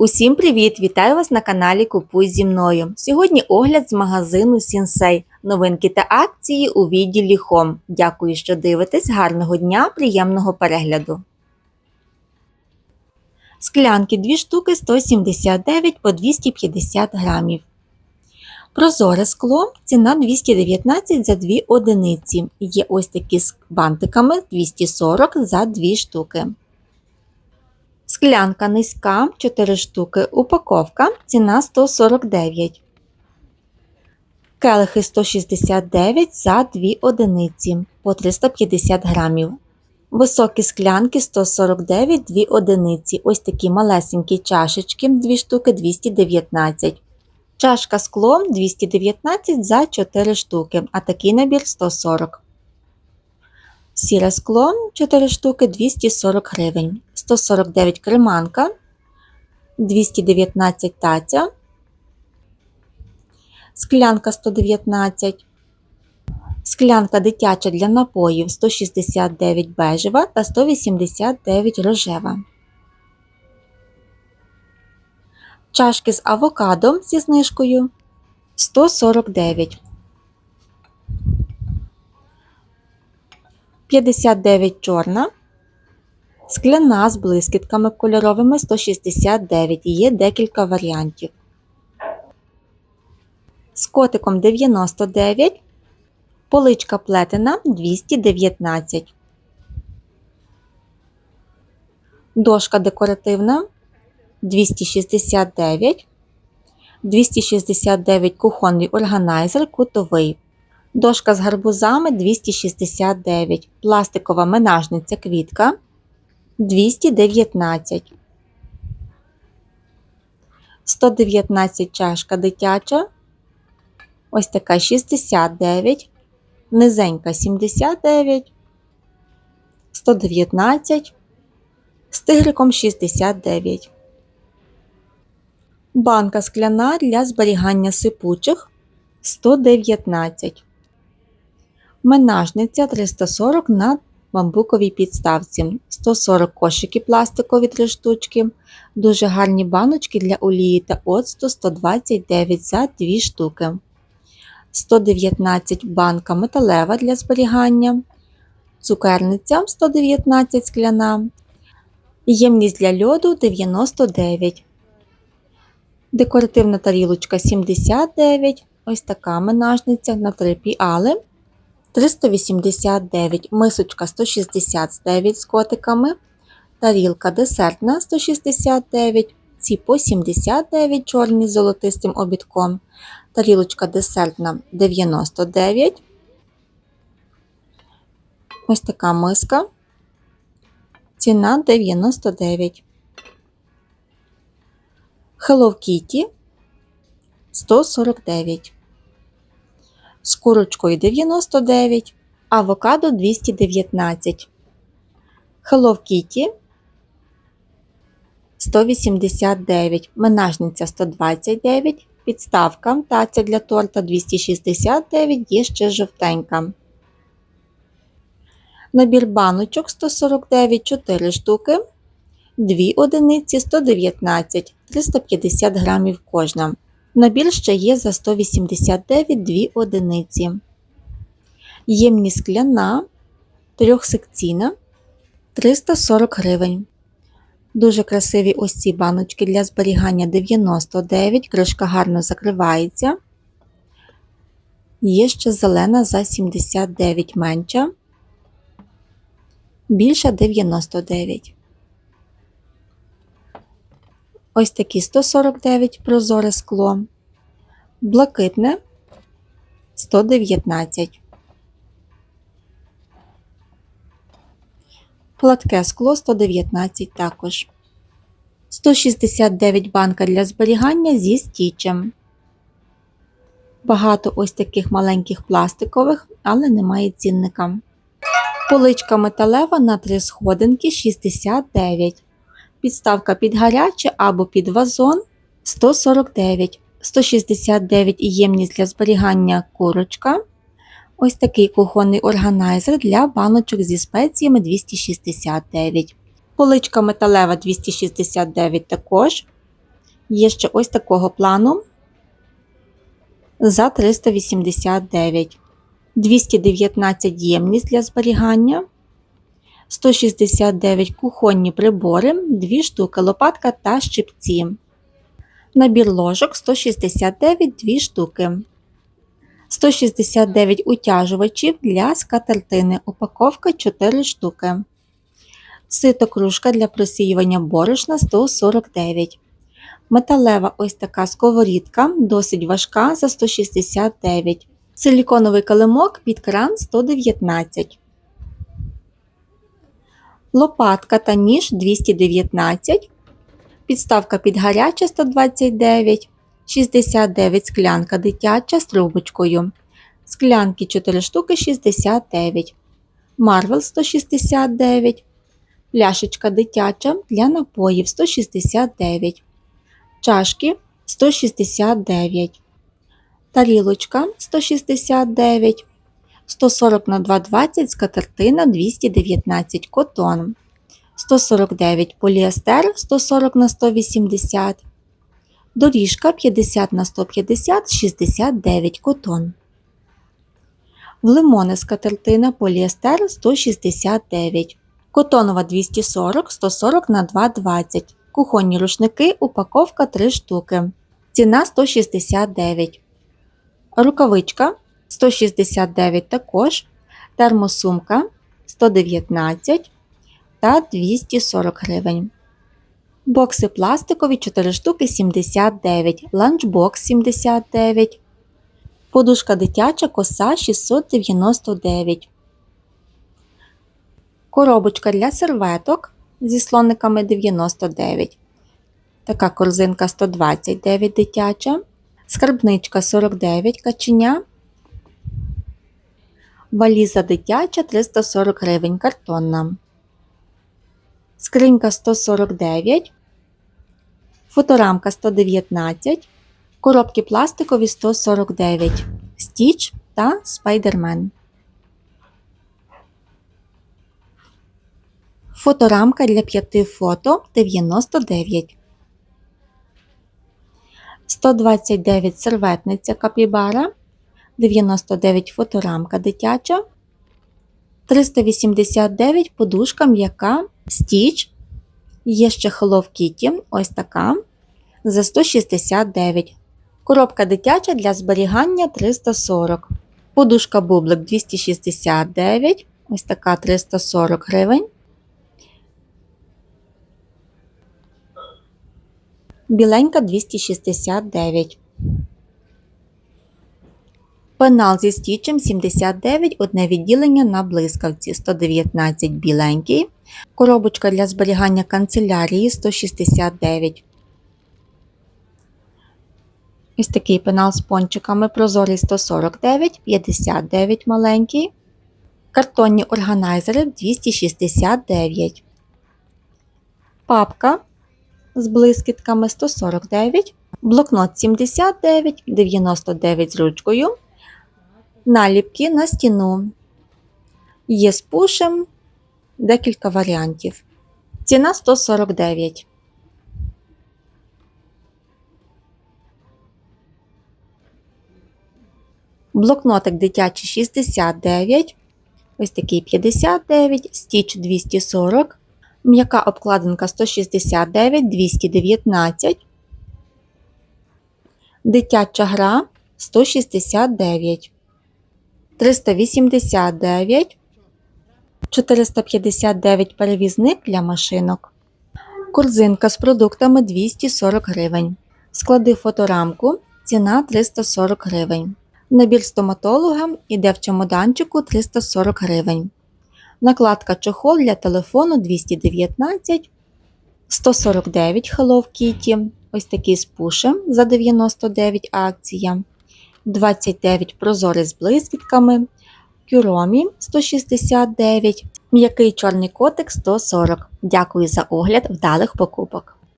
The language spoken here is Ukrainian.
Усім привіт! Вітаю вас на каналі Купуй зі мною. Сьогодні огляд з магазину Сінсей. Новинки та акції у відділі Хом. Дякую, що дивитесь. Гарного дня, приємного перегляду. Склянки 2 штуки 179 по 250 грамів. Прозоре скло ціна 219 за 2 одиниці. Є ось такі з бантиками 240 за 2 штуки. Склянка низька 4 штуки. Упаковка ціна 149. Келихи 169 за 2 одиниці по 350 грамів. Високі склянки 149 2 одиниці. Ось такі малесенькі чашечки 2 штуки 219. Чашка склом 219 за 4 штуки, а такий набір 140. Сіре скло 4 штуки 240 гривень. 149 креманка, 219 таця, склянка 119, склянка дитяча для напоїв 169 бежева та 189 рожева. Чашки з авокадо зі знижкою 149. 59 чорна. Скляна з блискітками кольоровими 169. Є декілька варіантів. З котиком 99. Поличка плетена 219. Дошка декоративна 269. 269 кухонний органайзер кутовий. Дошка з гарбузами 269. Пластикова менажниця квітка 219. 119 чашка дитяча. Ось така 69. Низенька 79. 119. З тигриком 69. Банка скляна для зберігання сипучих 119. Менажниця 340 на бамбуковій підставці, 140 кошики пластикові 3 штучки, дуже гарні баночки для олії та оцту 129 за 2 штуки, 119 банка металева для зберігання, цукерниця 119 скляна, ємність для льоду 99, декоративна тарілочка 79, ось така менажниця на 3 піали. 389, мисочка 169 з котиками, тарілка десертна 169, ці по 79 чорні з золотистим обідком, тарілочка десертна 99. Ось така миска. Ціна 99. Hello Kitty 149 з курочкою 99, авокадо 219, Hello Kitty 189, менажниця 129, підставка таця для торта 269, є ще жовтенька. Набір баночок 149, 4 штуки, 2 одиниці 119, 350 грамів кожна. Набір ще є за 189 2 одиниці. Ємність скляна, трьохсекційна 340 гривень. Дуже красиві ось ці баночки для зберігання 99, кришка гарно закривається. Є ще зелена за 79 менша, більша 99. Ось такі 149 прозоре скло, блакитне 119. Гладке скло 119 також. 169 банка для зберігання зі стічем. Багато ось таких маленьких пластикових, але немає цінника. Поличка металева на 3 сходинки 69. Підставка під гаряче або під вазон 149, 169 ємність для зберігання курочка. Ось такий кухонний органайзер для баночок зі спеціями 269. Поличка металева 269 також. Є ще ось такого плану за 389, 219 ємність для зберігання, 169 кухонні прибори, 2 штуки лопатка та щипці. Набір ложок 169 2 штуки. 169 утяжувачів для скатертини. Упаковка 4 штуки. Сито кружка для просіювання борошна 149. Металева ось така сковорідка, досить важка за 169. Силіконовий килимок під кран 119. Лопатка та ніж 219. Підставка під гаряче 129. 69 склянка дитяча з трубочкою. Склянки 4 штуки 69. Марвел 169. Пляшечка дитяча для напоїв 169. Чашки 169. Тарілочка 169. 140 на 220 скатертина 219 котон. 149 поліестер 140 на 180. Доріжка 50 на 150 69 котон. В лимони скатертина поліестер 169. Котонова 240 140 на 220. Кухонні рушники упаковка 3 штуки. Ціна 169. Рукавичка 169 також. Термосумка 119 та 240 гривень. Бокси пластикові 4 штуки 79, ланчбокс 79, подушка дитяча коса 699, коробочка для серветок зі слониками 99, така корзинка 129 дитяча, скарбничка 49 каченя, валіза дитяча 340 гривень картонна. Скринька 149, фоторамка 119, коробки пластикові 149, стіч та спайдермен. Фоторамка для 5 фото 99. 129 серветниця капібара, 99 фоторамка дитяча, 389 подушка м'яка Стіч. Є ще Hello Kitty, ось така. За 169. Коробка дитяча для зберігання 340. Подушка бублик 269. Ось така 340 гривень. Біленька 269. Пенал зі стічем 79, одне відділення на блискавці 119 біленький. Коробочка для зберігання канцелярії 169. Ось такий пенал з пончиками прозорий 149, 59 маленький. Картонні органайзери 269. Папка з блискітками 149. Блокнот 79, 99 з ручкою. Наліпки на стіну. Є з пушем декілька варіантів. Ціна 149. Блокнотик дитячий 69. Ось такий 59, стіч 240, м'яка обкладинка 169, 219, дитяча гра 169, 389, 459 перевізник для машинок. Корзинка з продуктами 240 гривень. Склади фоторамку, ціна 340 гривень. Набір стоматолога іде в чемоданчику 340 гривень. Накладка чохол для телефону 219, 149 Hello Kitty, ось такий з пушем за 99 акція, 29 прозорий з блискітками, Кюромі 169, м'який чорний котик 140. Дякую за огляд вдалих покупок.